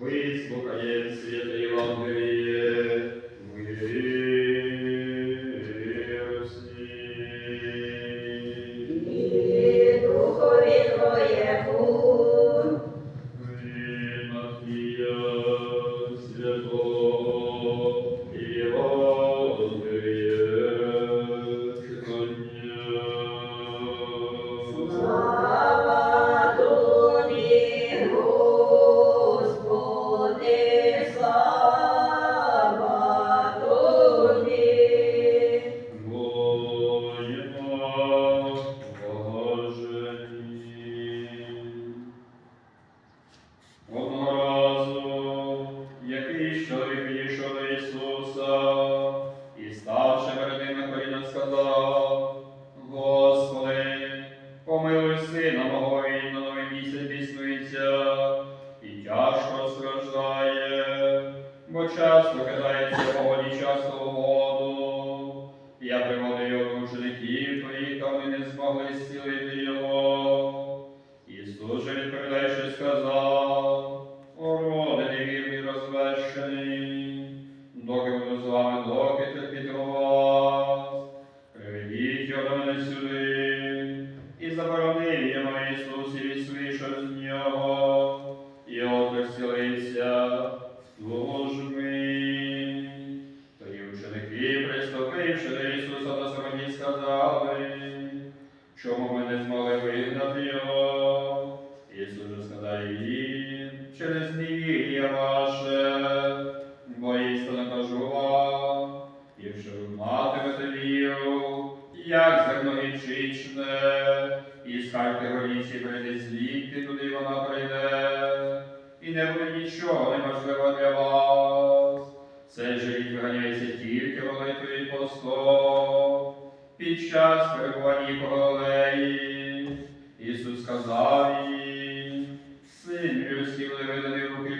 Вислухає света Євангеліє, на біснується і тяжко страждає, бо часто кидається в погоді часто воду. Я приводив його учеників твоїх, та вони не змогли зцілити його. Ісус же відповідаючи сказав, о роде невірний розвершений, доки буду з вами, доки терпітиму вас, приведіть його до мене сюди, до Ісуса до самоті, сказали, чому ми не змогли вигнати його? Ісус же сказав їм, через невір'я ваше, бо істинно кажу вам, якщо ви матимете віру, як зерно гірчичне, і скажете горіці прийде звідти, туди вона прийде, рік виганяється тільки молитвою і постом під час перебування королеї. Ісус сказав їм син людський, не виданий руки